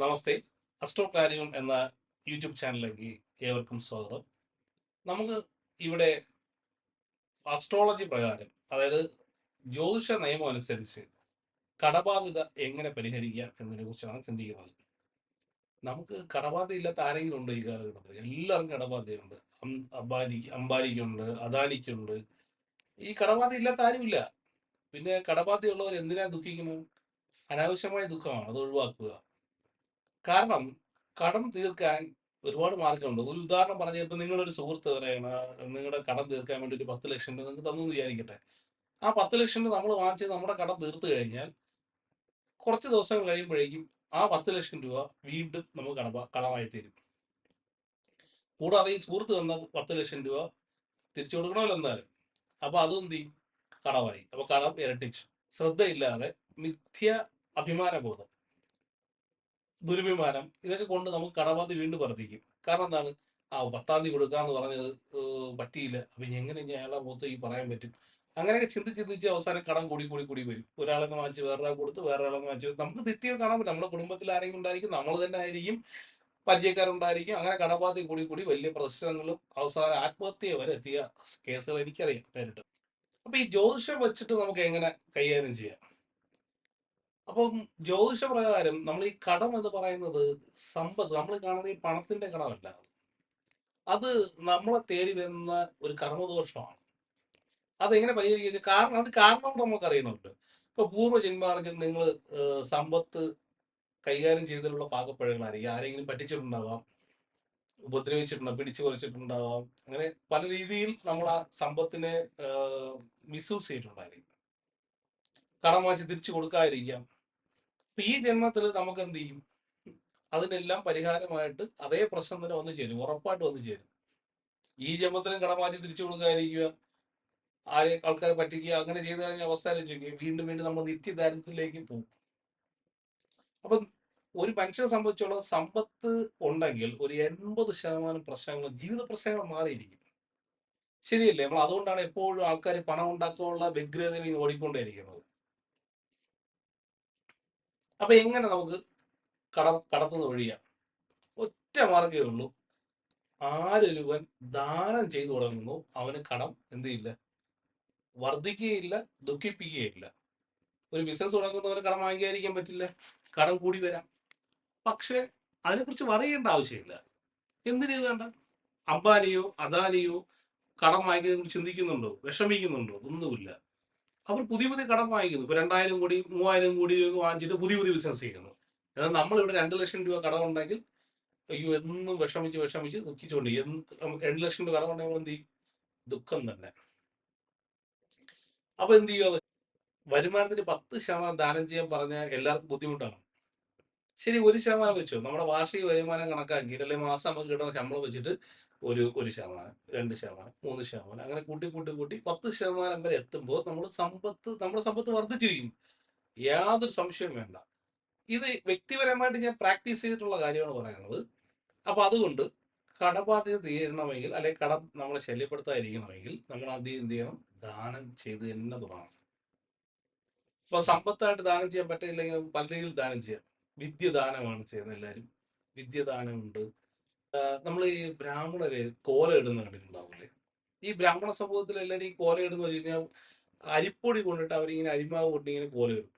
നമസ്തേ. Astro ക്ലാരിയം എന്ന YouTube ചാനലിലേക്ക് ഏവർക്കും സ്വാഗതം. നമുക്ക് ഇവിടെ അസ്ട്രോളജി പ്രകാരം അതായത് ജ്യോതിഷ നിയമം അനുസരിച്ച് കടബാധ്യത എങ്ങനെ പരിഹരിക്കാം എന്നതിനെ കുറിച്ചാണ് ചിന്തിക്കുന്നത്. നമുക്ക് കടബാധ്യത ഇല്ലാത്ത ആരെങ്കിലും ഉണ്ട് ഈ കാലഘട്ടത്തിൽ? എല്ലാവർക്കും കടബാധ്യതയുണ്ട്. അംബാനി അംബാനിക്കുണ്ട് അദാനിക്കുണ്ട്. ഈ കടബാധ്യത ഇല്ലാത്ത ആരുമില്ല. പിന്നെ കടബാധ്യതയുള്ളവർ എന്തിനാ ദുഃഖിക്കുന്നത്? അനാവശ്യമായ ദുഃഖമാണ്. അത് ഒഴിവാക്കുക. കാരണം കടം തീർക്കാൻ ഒരുപാട് മാർഗമുണ്ട് ഒരു ഉദാഹരണം പറഞ്ഞാൽ ഇപ്പൊ നിങ്ങളൊരു സുഹൃത്ത് പറയണ നിങ്ങളുടെ കടം തീർക്കാൻ വേണ്ടി ഒരു പത്ത് ലക്ഷം രൂപ നിങ്ങൾക്ക് തന്നു വിചാരിക്കട്ടെ. ആ പത്ത് ലക്ഷം രൂപ നമ്മൾ വാങ്ങിച്ച് നമ്മുടെ കടം തീർത്തു കഴിഞ്ഞാൽ കുറച്ച് ദിവസം കഴിയുമ്പോഴേക്കും ആ പത്ത് ലക്ഷം രൂപ വീണ്ടും നമുക്ക് കടം കടമായി തീരും. കൂടാതെ ഈ സുഹൃത്ത് തന്ന പത്ത് ലക്ഷം രൂപ തിരിച്ചു കൊടുക്കണമല്ലോ എന്നാലും അപ്പൊ അതും തീ കടമായി. അപ്പൊ കടം ഇരട്ടിച്ചു. ശ്രദ്ധയില്ലാതെ മിഥ്യ അഭിമാന ബോധം ദുരഭിമാനം ഇതൊക്കെ കൊണ്ട് നമുക്ക് കടബാധ്യത വീണ്ടും വർദ്ധിക്കും. കാരണം എന്താണ്? ആ പത്താം തീയതി കൊടുക്കാന്ന് പറഞ്ഞത് പറ്റിയില്ല. അപ്പൊ എങ്ങനെ ഇനി അയാളെ മുഖത്ത് ഈ പറയാൻ പറ്റും? അങ്ങനെയൊക്കെ ചിന്തിച്ച് ചിന്തിച്ച് അവസാനം കടം കൂടി കൂടി കൂടി വരും. ഒരാളെ വാങ്ങിച്ച് വേറൊരാൾ കൊടുത്ത് വേറൊരാളെന്ന് വാങ്ങിച്ച് നമുക്ക് തെറ്റിയോ കാണാൻ പറ്റും നമ്മുടെ കുടുംബത്തിൽ ആരെങ്കിലും ഉണ്ടായിരിക്കും നമ്മൾ തന്നെ ആയിരിക്കും പരിചയക്കാരുണ്ടായിരിക്കും അങ്ങനെ കടബാധ്യത കൂടി കൂടി വലിയ പ്രശ്നങ്ങളും അവസാനം ആത്മഹത്യ വരെ എത്തിയ കേസുകൾ എനിക്കറിയാം നേരിട്ട്. അപ്പൊ ഈ ജ്യോതിഷം വെച്ചിട്ട് നമുക്ക് എങ്ങനെ കൈകാര്യം ചെയ്യാം? അപ്പം ജ്യോതിഷ പ്രകാരം നമ്മൾ ഈ കടം എന്ന് പറയുന്നത് സമ്പത്ത് നമ്മൾ കാണുന്ന ഈ പണത്തിന്റെ കടമല്ല. അത് നമ്മളെ തേടി വരുന്ന ഒരു കർമ്മദോഷമാണ്. അതെങ്ങനെ പരിഹരിക്കുക കാരണം അത് കാരണം നമുക്ക് അറിയണമല്ലോ ഇപ്പൊ പൂർവജന്മാർജം നിങ്ങൾ സമ്പത്ത് കൈകാര്യം ചെയ്തിട്ടുള്ള പാകപ്പഴങ്ങളായിരിക്കും ആരെങ്കിലും പറ്റിച്ചിട്ടുണ്ടാവാം ഉപദ്രവിച്ചിട്ടുണ്ടാവും പിടിച്ചു കുറച്ചിട്ടുണ്ടാവാം അങ്ങനെ പല രീതിയിൽ നമ്മൾ ആ സമ്പത്തിനെ മിസ്യൂസ് ചെയ്തിട്ടുണ്ടായിരിക്കും. കടം വാങ്ങിച്ച് തിരിച്ചു കൊടുക്കാതിരിക്കാം. ഈ ജന്മത്തിൽ നമുക്ക് എന്ത് ചെയ്യും? അതിനെല്ലാം പരിഹാരമായിട്ട് അതേ പ്രശ്നം തന്നെ വന്നു ചേരും ഉറപ്പായിട്ട് വന്നു ചേരും. ഈ ജന്മത്തിലും കടമാറ്റി തിരിച്ചു കൊടുക്കാതിരിക്കുക ആരെ ആൾക്കാരെ പറ്റിക്കുക അങ്ങനെ ചെയ്തു കഴിഞ്ഞ അവസ്ഥ വീണ്ടും വീണ്ടും നമ്മൾ നിത്യദാരിദ്ര്യത്തിലേക്ക് പോകും. അപ്പൊ ഒരു മനുഷ്യനെ സംബന്ധിച്ചുള്ള സമ്പത്ത് ഉണ്ടെങ്കിൽ ഒരു എൺപത് ശതമാനം പ്രശ്നങ്ങൾ ജീവിത പ്രശ്നങ്ങൾ മാറിയിരിക്കും. ശരിയല്ലേ? നമ്മൾ അതുകൊണ്ടാണ് എപ്പോഴും ആൾക്കാർ പണം ഉണ്ടാക്കാനുള്ള വ്യഗ്രതയിൽ ഓടിക്കൊണ്ടേയിരിക്കുന്നത്. അപ്പൊ എങ്ങനെ നമുക്ക് കട കടത്തുന്ന ഒഴിയാം ഒറ്റ മാർഗേ ഉള്ളൂ. ആരൊരുവൻ ദാനം ചെയ്തു തുടങ്ങുന്നു അവന് കടം എന്ത് ചെയ്യില്ല വർദ്ധിക്കുകയില്ല ദുഃഖിപ്പിക്കുകയില്ല. ഒരു ബിസിനസ് തുടങ്ങുന്നവന് കടം വാങ്ങിക്കാതിരിക്കാൻ പറ്റില്ല കടം കൂടി വരാം. പക്ഷെ അതിനെക്കുറിച്ച് പറയേണ്ട ആവശ്യമില്ല. എന്തിനു വേണ്ട അംബാനിയോ അദാനിയോ കടം വാങ്ങിക്കുന്നതിനെ കുറിച്ച് ചിന്തിക്കുന്നുണ്ടോ? വിഷമിക്കുന്നുണ്ടോ? ഒന്നുമില്ല. അവർ പുതിയ പുതിയ കടം വാങ്ങിക്കുന്നു. ഇപ്പൊ രണ്ടായിരം കോടി മൂവായിരം കോടി വാങ്ങിച്ചിട്ട് പുതിയ പുതിയ ബിസിനസ് ചെയ്യുന്നു. എന്നാൽ നമ്മൾ ഇവിടെ രണ്ട് ലക്ഷം രൂപ കടം ഉണ്ടെങ്കിൽ അയ്യോ എന്നും വിഷമിച്ച് വിഷമിച്ച് ദുഃഖിച്ചുകൊണ്ട് രണ്ട് ലക്ഷം രൂപ കടം ഉണ്ടെങ്കിൽ എന്ത് ചെയ്യും? ദുഃഖം തന്നെ. അപ്പൊ എന്ത് ചെയ്യുക? വരുമാനത്തിന്റെ വരുമാനത്തിന് പത്ത് ശതമാനം ദാനം ചെയ്യാൻ പറഞ്ഞാൽ എല്ലാവർക്കും ബുദ്ധിമുട്ടാണ്. ശരി ഒരു ശതമാനം വെച്ചു. നമ്മുടെ വാർഷിക വരുമാനം കണക്കാക്കിയിട്ട് അല്ലെങ്കിൽ മാസം നമുക്ക് കിട്ടുന്ന ശമ്പളം വെച്ചിട്ട് ഒരു ഒരു ശതമാനം രണ്ട് ശതമാനം മൂന്ന് ശതമാനം അങ്ങനെ കൂട്ടി കൂട്ടി കൂട്ടി പത്ത് ശതമാനം വരെ എത്തുമ്പോൾ നമ്മൾ സമ്പത്ത് നമ്മുടെ സമ്പത്ത് വർദ്ധിച്ചിരിക്കും. യാതൊരു സംശയവും വേണ്ട. ഇത് വ്യക്തിപരമായിട്ട് ഞാൻ പ്രാക്ടീസ് ചെയ്തിട്ടുള്ള കാര്യമാണ് പറയുന്നത്. അപ്പൊ അതുകൊണ്ട് കടബാധ്യത തീരണമെങ്കിൽ അല്ലെങ്കിൽ കടം നമ്മളെ ശല്യപ്പെടുത്താതിരിക്കണമെങ്കിൽ നമ്മൾ ആദ്യം എന്ത് ചെയ്യണം? ദാനം ചെയ്ത് തന്നെ തുടങ്ങണം. അപ്പൊ സമ്പത്തായിട്ട് ദാനം ചെയ്യാൻ പറ്റില്ലെങ്കിൽ പല രീതിയിൽ ദാനം ചെയ്യാം. വിദ്യ ദാനമാണ് ചെയ്യുന്നത് എല്ലാവരും. വിദ്യദാനമുണ്ട്. നമ്മൾ ഈ ബ്രാഹ്മണര് കോല ഇടുന്ന കണ്ടിട്ടുണ്ടാവില്ലേ ഈ ബ്രാഹ്മണ സമൂഹത്തിൽ എല്ലാവരും ഈ കോല ഇടുന്ന വെച്ച് കഴിഞ്ഞാൽ അരിപ്പൊടി കൊണ്ടിട്ട് അവരിങ്ങനെ അരിമാവ് കൊണ്ട് ഇങ്ങനെ കോല ഇടും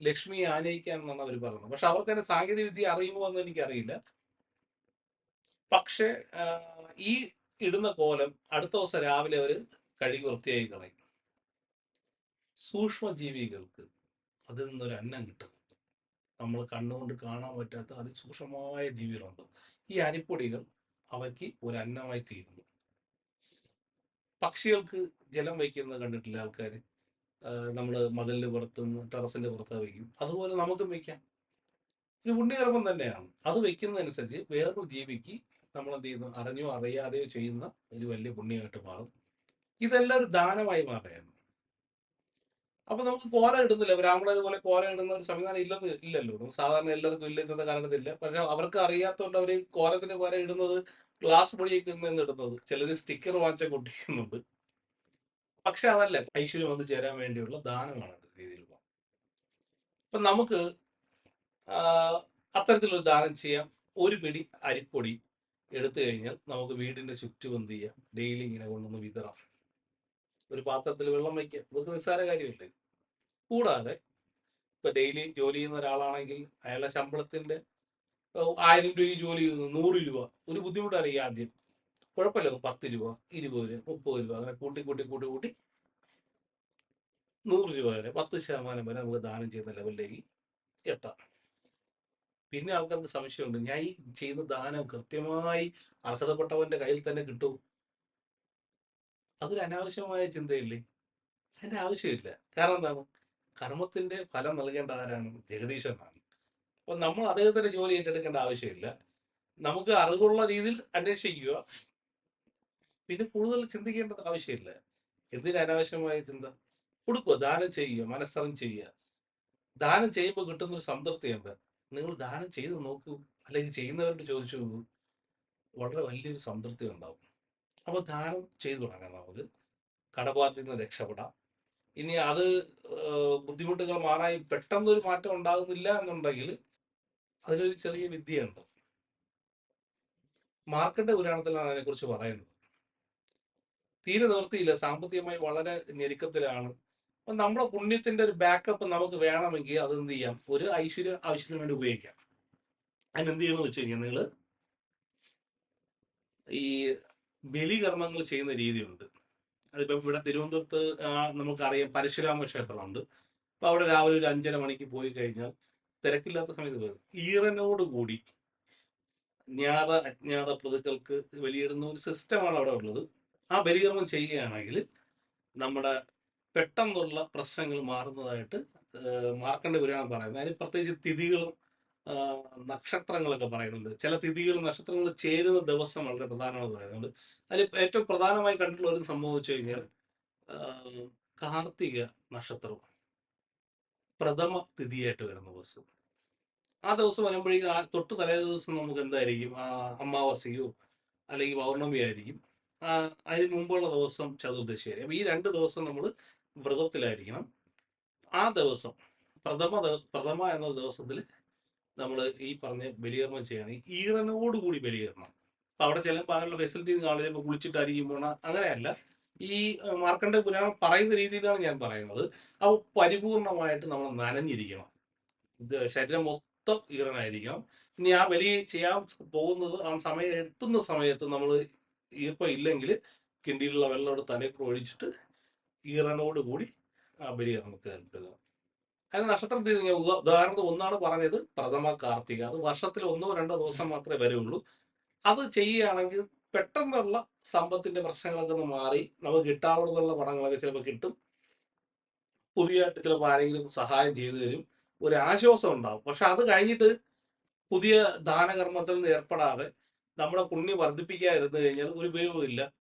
ലക്ഷ്മിയെ ആനയിക്കാൻ എന്നാണ് അവർ പറയുന്നത്. പക്ഷെ അവർക്ക് തന്നെ സാങ്കേതിക വിദ്യ അറിയുമോ എന്ന് എനിക്കറിയില്ല. പക്ഷെ ഈ ഇടുന്ന കോലം അടുത്ത ദിവസം രാവിലെ അവർ കഴുകി വൃത്തിയായി കളയും. സൂക്ഷ്മജീവികൾക്ക് അതിൽ നിന്നൊരു അന്നം കിട്ടും. നമ്മൾ കണ്ണുകൊണ്ട് കാണാൻ പറ്റാത്ത അതിസൂക്ഷ്മമായ ജീവികളുണ്ട്. ഈ അരിപ്പൊടികൾ അവയ്ക്ക് ഒരു അന്നമായി തീരുന്നു. പക്ഷികൾക്ക് ജലം വയ്ക്കുന്നത് കണ്ടിട്ടില്ല ആൾക്കാർ നമ്മൾ മതിലിന്റെ പുറത്തും ടെറസിന്റെ പുറത്ത് വയ്ക്കും. അതുപോലെ നമുക്കും വയ്ക്കാം. ഒരു പുണ്യകർമ്മം തന്നെയാണ്. അത് വെക്കുന്നതനുസരിച്ച് വേറൊരു ജീവിക്ക് നമ്മൾ എന്ത് ചെയ്യുന്നു? അറിഞ്ഞോ അറിയാതെയോ ചെയ്യുന്ന ഒരു വലിയ പുണ്യമായിട്ട് മാറും. ഇതെല്ലാം ഒരു ദാനമായി മാറുകയാണ്. അപ്പൊ നമുക്ക് കോല ഇടുന്നില്ല. ബ്രാഹ്മണർ പോലെ കോല ഇടുന്ന ഒരു സംവിധാനം ഇല്ലെന്ന് ഇല്ലല്ലോ. നമുക്ക് സാധാരണ എല്ലാവർക്കും ഇല്ല ഇന്നത്തെ കാലത്തില്ല പക്ഷെ അവർക്ക് അറിയാത്തതുകൊണ്ട് അവർ കോലത്തിന് പോലെ ഇടുന്നത് ഗ്ലാസ് പൊടിയൊക്കെ ഇടുന്നത്. ചിലർ സ്റ്റിക്കർ വാങ്ങിച്ച കൊട്ടിക്കുന്നുണ്ട്. പക്ഷെ അതല്ല ഐശ്വര്യം വന്ന് ചേരാൻ വേണ്ടിയുള്ള ദാനമാണ് രീതിയിൽ അപ്പൊ നമുക്ക് അത്തരത്തിലൊരു ദാനം ചെയ്യാം. ഒരു പിടി അരിപ്പൊടി എടുത്തു കഴിഞ്ഞാൽ നമുക്ക് വീടിന്റെ ചുറ്റുപന്ത് ചെയ്യാം? ഡെയിലി ഇങ്ങനെ കൊണ്ടൊന്ന് വിതറാം. ഒരു പാത്രത്തിൽ വെള്ളം വയ്ക്കുക. ഇതൊക്കെ നിസ്സാര കാര്യമില്ലേ? കൂടാതെ ഇപ്പൊ ഡെയിലി ജോലി ചെയ്യുന്ന ഒരാളാണെങ്കിൽ അയാളുടെ ശമ്പളത്തിന്റെ ആയിരം രൂപ ജോലി ചെയ്യുന്നു നൂറ് രൂപ. ഒരു ബുദ്ധിമുട്ടായിരിക്കും ആദ്യം. കുഴപ്പമില്ല പത്ത് രൂപ ഇരുപത് രൂപ മുപ്പത് രൂപ അങ്ങനെ കൂട്ടി കൂട്ടി കൂട്ടി കൂട്ടി നൂറ് രൂപ വരെ പത്ത് ശതമാനം വരെ നമുക്ക് ദാനം ചെയ്യുന്ന ലെവലിലേക്ക് എത്താം. പിന്നെ ആൾക്കാർക്ക് സംശയമുണ്ട് ഞാൻ ഈ ചെയ്യുന്ന ദാനം കൃത്യമായി അർഹതപ്പെട്ടവന്റെ കയ്യിൽ തന്നെ കിട്ടും അതൊരു അനാവശ്യമായ ചിന്തയില്ലേ? അതിന്റെ ആവശ്യമില്ല. കാരണം എന്താണ്? കർമ്മത്തിന്റെ ഫലം നൽകേണ്ട ആരാണ്? ജഗദീശ്വരനാണ് അപ്പൊ നമ്മൾ അദ്ദേഹത്തിന്റെ ജോലി ഏറ്റെടുക്കേണ്ട ആവശ്യമില്ല. നമുക്ക് അറിവുള്ള രീതിയിൽ അന്വേഷിക്കുക. പിന്നെ കൂടുതൽ ചിന്തിക്കേണ്ടത് ആവശ്യമില്ല. എന്തിന് അനാവശ്യമായ ചിന്ത? കൊടുക്കുക. ദാനം ചെയ്യുക. മനസ്സറിഞ്ഞ് ചെയ്യുക. ദാനം ചെയ്യുമ്പോൾ കിട്ടുന്ന ഒരു സംതൃപ്തി എന്താ നിങ്ങൾ ദാനം ചെയ്ത് നോക്കൂ. അല്ലെങ്കിൽ ചെയ്യുന്നവരോട് ചോദിച്ചു വളരെ വലിയൊരു സംതൃപ്തി ഉണ്ടാവും. അപ്പൊ ദാനം ചെയ്തു തുടങ്ങാം നമുക്ക് കടബാധ്യത നിന്ന് രക്ഷപ്പെടാം. ഇനി അത് ബുദ്ധിമുട്ടുകൾ ബുദ്ധിമുട്ടുകൾ മാറാൻ പെട്ടെന്നൊരു മാറ്റം ഉണ്ടാകുന്നില്ല എന്നുണ്ടെങ്കിൽ അതിനൊരു ചെറിയ വിദ്യയുണ്ട്. മാർക്കറ്റ് പുരാണത്തിലാണ് അതിനെക്കുറിച്ച് പറയുന്നത്. തീരെ നിവൃത്തിയില്ല. സാമ്പത്തികമായി വളരെ ഞെരുക്കത്തിലാണ്. അപ്പൊ നമ്മുടെ പുണ്യത്തിന്റെ ഒരു ബാക്കപ്പ് നമുക്ക് വേണമെങ്കിൽ അത് എന്ത് ചെയ്യാം? ഒരു ഐശ്വര്യ ആവശ്യത്തിന് വേണ്ടി ഉപയോഗിക്കാം. അതിനെന്ത് ചെയ്യണമെന്ന് വെച്ച് കഴിഞ്ഞാൽ നിങ്ങൾ ഈ ബലികർമ്മങ്ങൾ ചെയ്യുന്ന രീതിയുണ്ട്. അതിപ്പോ ഇവിടെ തിരുവനന്തപുരത്ത് നമുക്കറിയാം പരശുരാമ ക്ഷേത്രമുണ്ട്. അപ്പൊ അവിടെ രാവിലെ ഒരു അഞ്ചര മണിക്ക് പോയി കഴിഞ്ഞാൽ തിരക്കില്ലാത്ത സമയത്ത് ഈറനോട് കൂടി ജ്ഞാത അജ്ഞാത പ്രതുക്കൾക്ക് ബലിയിടുന്ന ഒരു സിസ്റ്റമാണ് അവിടെ ഉള്ളത്. ആ ബലികർമ്മം ചെയ്യുകയാണെങ്കിൽ നമ്മുടെ പെട്ടെന്നുള്ള പ്രശ്നങ്ങൾ മാറുന്നതായിട്ട് ഏഹ്, വരികയാണെന്ന് പറയുന്നത്. അതിന് പ്രത്യേകിച്ച് തിഥികളും നക്ഷത്രങ്ങളൊക്കെ പറയുന്നുണ്ട്. ചില തിഥികൾ നക്ഷത്രങ്ങൾ ചേരുന്ന ദിവസം വളരെ പ്രധാനമാണെന്ന് പറയുന്നുണ്ട് അതിൽ ഏറ്റവും പ്രധാനമായി കണ്ടിട്ടുള്ള ഒരു സംഭവം വെച്ച് കഴിഞ്ഞാൽ കാർത്തിക നക്ഷത്രം പ്രഥമ തിഥിയായിട്ട് വരുന്ന ദിവസം. ആ ദിവസം വരുമ്പോഴേക്കും ആ തൊട്ട് തലേ ദിവസം നമുക്ക് എന്തായിരിക്കും? ആ അമാവാസിയോ അല്ലെങ്കിൽ പൗർണമി ആയിരിക്കും. അതിന് മുമ്പുള്ള ദിവസം ചതുർദശി ആയിരിക്കും. അപ്പൊ ഈ രണ്ട് ദിവസം നമ്മൾ വ്രതത്തിലായിരിക്കണം. ആ ദിവസം പ്രഥമ പ്രഥമ എന്ന ദിവസത്തിൽ നമ്മൾ ഈ പറഞ്ഞ ബലികർമ്മം ചെയ്യണം. ഈറനോടുകൂടി ബലികർമ്മം. അപ്പൊ അവിടെ ചെല്ലുമ്പോൾ അങ്ങനെയുള്ള ഫെസിലിറ്റി കാണുക ചിലപ്പോൾ കുളിച്ചിട്ടായിരിക്കും പോണ അങ്ങനെയല്ല. ഈ മാർക്കണ്ട പുരാണം പറയുന്ന രീതിയിലാണ് ഞാൻ പറയുന്നത്. അപ്പോൾ പരിപൂർണമായിട്ട് നമ്മൾ നനഞ്ഞിരിക്കണം. ശരീരം മൊത്തം ഈറനായിരിക്കണം. ഇനി ആ ബലി ചെയ്യാൻ പോകുന്നത് ആ സമയം എത്തുന്ന സമയത്ത് നമ്മൾ ഈർപ്പം ഇല്ലെങ്കിൽ കിണ്ടിയിലുള്ള വെള്ളം എടുത്ത് തലയിൽ ഒഴിച്ചിട്ട് ഈറനോട് കൂടി ആ ബലി നമുക്ക് ഏർപ്പെടുക അതിന് നക്ഷത്രം തിരിഞ്ഞ ഉദാ- ഉദാഹരണത്തിന് ഒന്നാണ് പറഞ്ഞത് പ്രഥമ കാർത്തിക. അത് വർഷത്തിൽ ഒന്നോ രണ്ടോ ദിവസം മാത്രമേ വരുള്ളൂ. അത് ചെയ്യുകയാണെങ്കിൽ പെട്ടെന്നുള്ള സമ്പത്തിന്റെ പ്രശ്നങ്ങളൊക്കെ ഒന്ന് മാറി നമുക്ക് കിട്ടാവുന്നതുള്ള പണങ്ങളൊക്കെ ചിലപ്പോൾ കിട്ടും. പുതിയതായിട്ട് ചിലപ്പോൾ ആരെങ്കിലും സഹായം ചെയ്തു തരും. ഒരു ആശ്വാസം ഉണ്ടാവും. പക്ഷെ അത് കഴിഞ്ഞിട്ട് പുതിയ ദാനകർമ്മത്തിൽ നിന്ന് ഏർപ്പെടാതെ നമ്മുടെ പുണ്യം വർദ്ധിപ്പിക്കാതിരുന്നു കഴിഞ്ഞാൽ ഒരു ഉപയോഗമില്ല